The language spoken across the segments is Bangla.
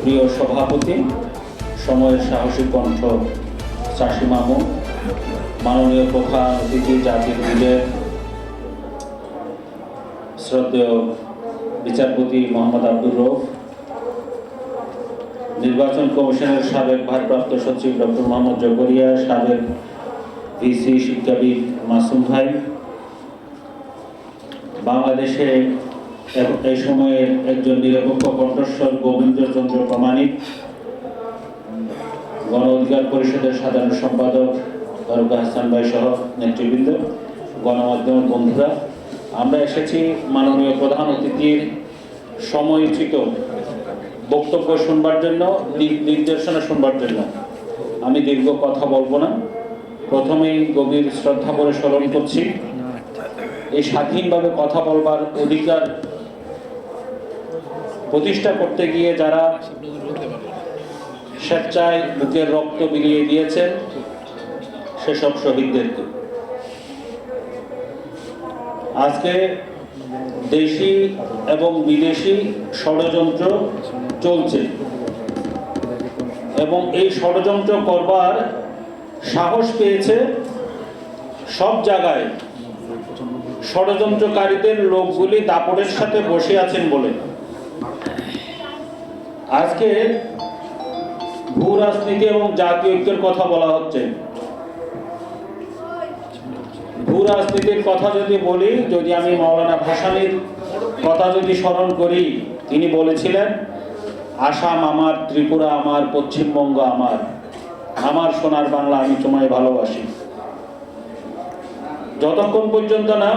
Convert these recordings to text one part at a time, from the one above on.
প্রিয় সভাপতি, সময়ের সাহসী কণ্ঠ চাষি মামু, মাননীয় প্রধান অতিথি, জাতির লিডার শ্রদ্ধেয় বিচারপতি মোহাম্মদ আব্দুর রৌফ নির্বাচন কমিশনের সাবেক ভারপ্রাপ্ত সচিব ডক্টর মোহাম্মদ জকরিয়া, সাবেক ভিসি শিক্ষাবিদ মাসুম ভাই, বাংলাদেশে এই সময়ে একজন নিরপেক্ষ কণ্ঠস্বর গোবিন্দচন্দ্র প্রামাণিক, গণ অধিকার পরিষদের সাধারণ সম্পাদক ফারুক হাসান ভাই সহ নেতৃবৃন্দ, গণমাধ্যমের বন্ধুরা, আমরা এসেছি মাননীয় প্রধান অতিথির সময়োচিত বক্তব্য শুনবার জন্য নির্দেশনা শুনবার জন্য। আমি দীর্ঘ কথা বলব না। প্রথমেই গভীর শ্রদ্ধা করে স্মরণ করছি। এই স্বাধীনভাবে কথা বলবার অধিকার প্রতিষ্ঠা করতে গিয়ে যারা স্বেচ্ছায় বুকের রক্ত বিলিয়ে দিয়েছেন, সেসব শহীদদেরকে। আজকে দেশি এবং বিদেশি ষড়যন্ত্র চলছে এবং এই ষড়যন্ত্র করবার সাহস পেয়েছে সব জায়গায়। ষড়যন্ত্রকারীদের লোকগুলি দাপটের সাথে বসে আছেন বলে। আজকে ভূ রাজনীতি এবং জাতীয় ঐক্যের কথা বলা হচ্ছে। ভূ রাজনীতির কথা যদি বলি, যদি আমি মাওলানা ভাসানির কথা যদি স্মরণ করি, তিনি বলেছিলেন, আসাম আমার, ত্রিপুরা আমার, পশ্চিমবঙ্গ আমার। আমার সোনার বাংলা আমি তোমায় ভালোবাসি। যতক্ষণ পর্যন্ত না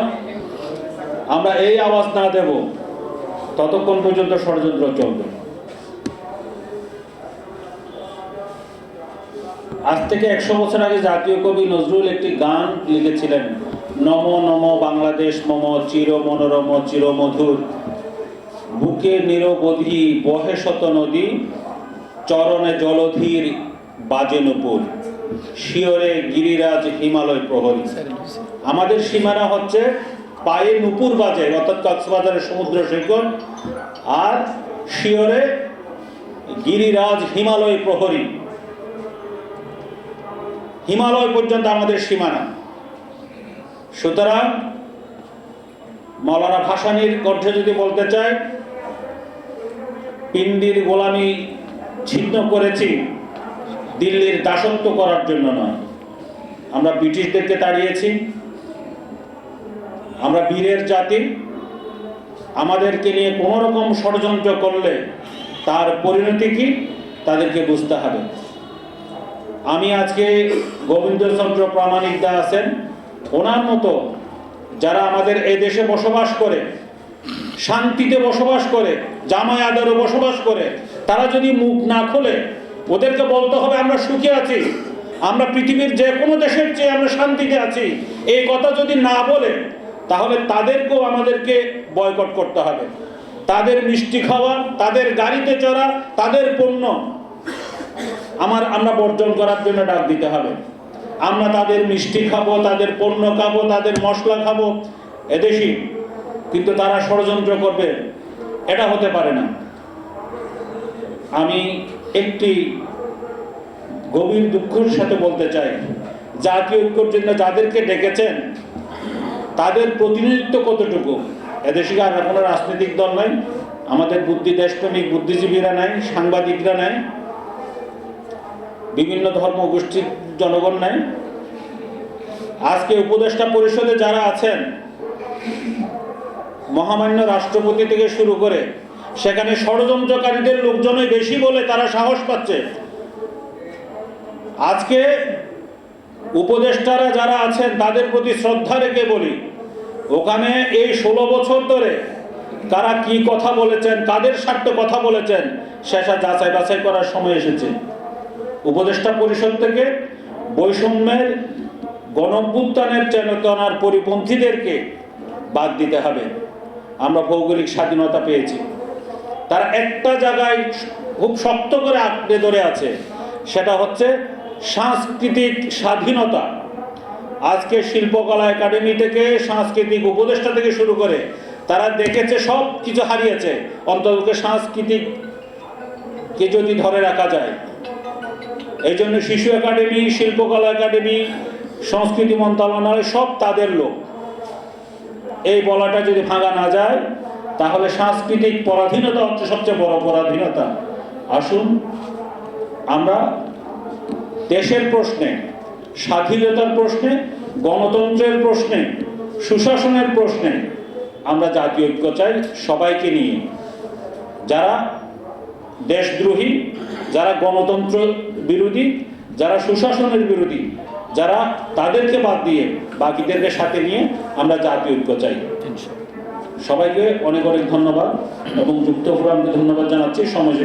আমরা এই আওয়াজ না দেব ততক্ষণ পর্যন্ত ষড়যন্ত্র চলবে। আজ থেকে একশো বছর আগে জাতীয় কবি নজরুল একটি গান লিখেছিলেন, নম নম বাংলাদেশ, মম চির মনোরম, চির মধুর। বুকে নিরবধি বহে শত নদী, চরণে জলধীর বাজে নুপুর। শিয়রে গিরিরাজ হিমালয় প্রহরী। আমাদের সীমানা হচ্ছে পায়ে নুপুর বাজে অর্থাৎ কক্সবাজারের সমুদ্র সৈকত, আর শিয়রে গিরিরাজ হিমালয় প্রহরী। হিমালয় পর্যন্ত আমাদের সীমানা। সুতরাং মৌলানা ভাসানির কণ্ঠে যদি বলতে চাই পিন্ডির গোলামি ছিন্ন করেছি দিল্লির দাসত্ব করার জন্য নয়। আমরা ব্রিটিশদেরকে তাড়িয়েছি। আমরা বীরের জাতি। আমাদেরকে নিয়ে কোনো রকম ষড়যন্ত্র করলে তার পরিণতি কি? তাদেরকে বুঝতে হবে। আমি আজকে গোবিন্দচন্দ্র প্রামাণিক দা আছেন। ওনার মতো যারা আমাদের এই দেশে বসবাস করে, শান্তিতে বসবাস করে জামাই আদরে বসবাস করে, তারা যদি মুখ না খোলে, ওদেরকে বলতে হবে আমরা সুখে আছি। আমরা পৃথিবীর যে কোনো দেশের চেয়ে আমরা শান্তিতে আছি। এই কথা যদি না বলে তাহলে তাদেরকেও আমাদেরকে বয়কট করতে হবে। তাদের মিষ্টি খাওয়া, তাদের গাড়িতে চড়া, তাদের পণ্য আমার, আমরা বর্জন করার জন্য ডাক দিতে হবে। আমরা তাদের মিষ্টি খাব, তাদের পণ্য খাব, তাদের মশলা খাব এদেশি, কিন্তু তারা ষড়যন্ত্র করবে, এটা হতে পারে না। আমি একটি গভীর দুঃখের সাথে বলতে চাই, জাতীয় ঐক্যর জন্য যাদেরকে ডেকেছেন প্রতিনিধিত্ব কতটুকু? এদেশে আর কোনো রাজনৈতিক দল নাই? আমাদের বুদ্ধি দেশপ্রেমিক, বুদ্ধিজীবীরা নাই, সাংবাদিকরা নাই, বিভিন্ন ধর্ম গোষ্ঠীর জনগণ নাই। আজকে উপদেষ্টা পরিষদে যারা আছেন, মহামান্য রাষ্ট্রপতি থেকে শুরু করে, সেখানে ষড়যন্ত্রকারীদের লোকজনই বেশি বলে তারা সাহস পাচ্ছে। আজকে উপদেষ্টারা যারা আছেন, তাদের প্রতি শ্রদ্ধা রেখে বলি, ওখানে এই ষোলো বছর ধরে কারা কি কথা বলেছেন, কাদের স্বার্থে কথা বলেছেন সেটা যাচাই বাছাই করার সময় এসেছে। উপদেষ্টা পরিষদ থেকে বৈষম্যের গণভ্যুত্থানের চেতনার পরিপন্থীদেরকে বাদ দিতে হবে। আমরা ভৌগোলিক স্বাধীনতা পেয়েছি। তারা একটা জায়গায় খুব শক্ত করে আঁকড়ে ধরে আছে, সেটা হচ্ছে সাংস্কৃতিক স্বাধীনতা। আজকে শিল্পকলা একাডেমি থেকে, সাংস্কৃতিক উপদেষ্টা থেকে শুরু করে, তারা দেখেছে, সব কিছু হারিয়েছে। অন্তত সাংস্কৃতিক কে যদি ধরে রাখা যায়। এই জন্য শিশু একাডেমি, শিল্পকলা একাডেমি, সংস্কৃতি মন্ত্রণালয়, সব তাদের লোক। এই বলাটা যদি ভাঙা না যায়, তাহলে সাংস্কৃতিক পরাধীনতা হচ্ছে সবচেয়ে বড় পরাধীনতা। আসুন, আমরা দেশের প্রশ্নে স্বাধীনতার প্রশ্নে গণতন্ত্রের প্রশ্নে সুশাসনের প্রশ্নে আমরা জাতীয় ঐক্য চাই সবাইকে নিয়ে। যারা দেশদ্রোহী যারা গণতন্ত্র বিরোধী যারা সুশাসনের বিরোধী যারা তাদেরকে বাদ দিয়ে বাকিদেরকে সাথে নিয়ে আমরা জাতীয় ঐক্য চাই। সবাইকে অনেক অনেক ধন্যবাদ এবং যুক্ত ফোরামকে ধন্যবাদ জানাচ্ছি। সময়